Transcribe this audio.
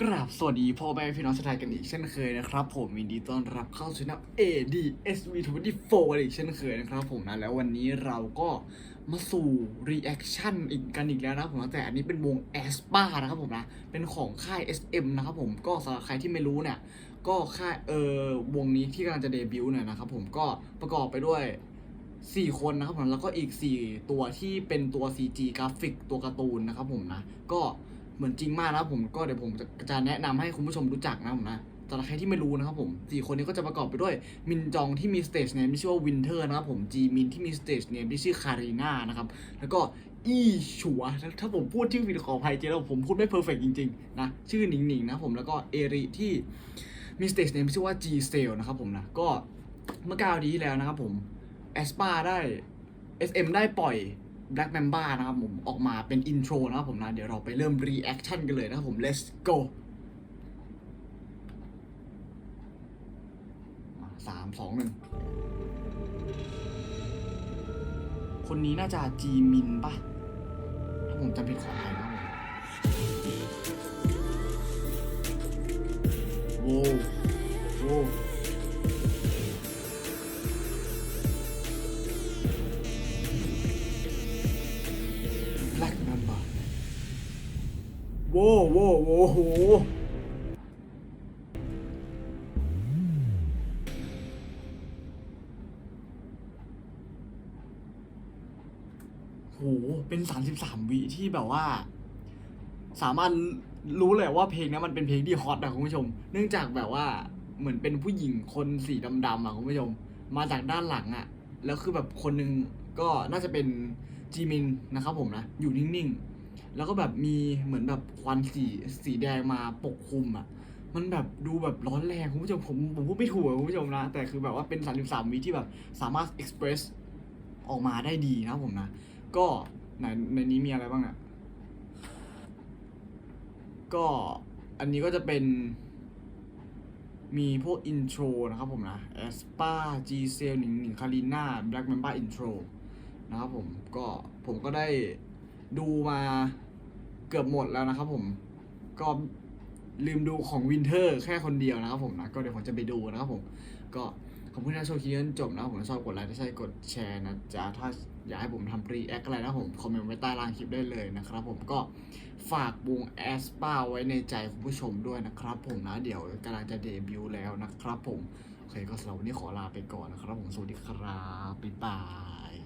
กราบสวัสดีพ่อแม่พี่น้องชาวไทยกันอีกเช่นเคยนะครับ ผมยินดีต้อนรับเข้าสู่ช่อง ADSV24 อีกเช่นเคยนะครับ ผมนะแล้ววันนี้เราก็มาสู่ reaction อีกกันอีกแล้วนะผมนะแต่อันนี้เป็นวง a s p a นะครับผมนะเป็นของค่าย SM นะครับผมก็สำหรับใครที่ไม่รู้เนี่ย ก็ค่ายเออวงนี้ที่กำลังจะเดบิวต์เนี่ยนะครับผมก็ประกอบไปด้วยสี่คนนะครับผมแล้วก็อีกสี่ตัวที่เป็นตัว CG กราฟิกตัวการ์ตูนนะครับผมนะก็ เหมือนจริงมากนะผมก็เดี๋ยวผมจะจะแนะนำให้คุณผู้ชมรู้จักนะผมนะสำหรับใครที่ไม่รู้นะครับผมสี่คนนี้ก็จะประกอบไปด้วย มินจองที่มีสเตจเนมที่ชื่อว่าวินเทอร์นะครับผมจีมินที่มีสเตจเนมที่ชื่อคารีนานะครับแล้วก็อีชัวถ้าผมพูดชื่อผิดขออภัยเจ๊แล้วผมพูดไม่เพอร์เฟกจริงๆนะชื่อหนิงหนิงนะผมแล้วก็เอริที่มีสเตจเนมชื่อว่า G s a l นะครับผมนะก็เมื่อก้าดีแล้วนะครับผมแอสปาได้ SM ได้ปล่อย Black Mamba นะครับผมออกมาเป็นอินโทรนะครับผมนะเดี๋ยวเราไปเริ่ม reaction กันเลยนะครับผม let's go มาสามสองหนึ่งคนนี้น่าจะจีมินปะถ้าผมจำผิดขออภัยนะผมโว้โว้ โว้โว้โว้โหโห เป็น33วิที่แบบว่า สามารถรู้เลยว่าเพลงนี้มันเป็นเพลงที่ฮอตนะคุณผู้ชม เนื่องจากแบบว่าเหมือนเป็นผู้หญิงคนสีดำๆอะคุณผู้ชม มาจากด้านหลังอะ แล้วคือแบบคนนึงก็น่าจะเป็นจีมินนะครับผมนะ อยู่นิ่งๆ แล้วก็แบบมีเหมือนแบบควันสีสีแดงมาปกคลุมอะ มันแบบดูแบบร้อนแรงคุณผู้ชมผมผมพูดไม่ถูกคุณผู้ชมนะ แต่คือแบบว่าเป็น 33วิที่แบบสามารถ express ออกมาได้ดีนะครับผมนะ ก็ในในนี้มีอะไรบ้างอะก็อันนี้ก็จะเป็นมีพวกอินโทรนะครับผมนะ a s p a G c e l หนิงหนิงคาริน่า Black Mamba Intro นะครับผมก็ผมก็ได้ ดูมาเกือบหมดแล้วนะครับผมก็ลืมดูของวินเทอร์แค่คนเดียวนะครับผมนะก็เดี๋ยวผมจะไปดูนะครับผม ก็ขอบคุณที่ชมคลิปจนจบนะครับผมชอบกดไลค์ถ้าใช่กดแชร์นะจ๊ะถ้าอยากให้ผมทำรีแอคอะไรนะผมคอมเมนต์ไว้ใต้ล่างคลิปได้เลยนะครับผมก็ฝากวงแอสปาไว้ในใจคุณผู้ชมด้วยนะครับผมนะเดี๋ยวกำลังจะเดบิวต์แล้วนะครับผม โอเคก็สำหรับวันนี้ขอลาไปก่อนนะครับผมสวัสดีครับบ๊ายบาย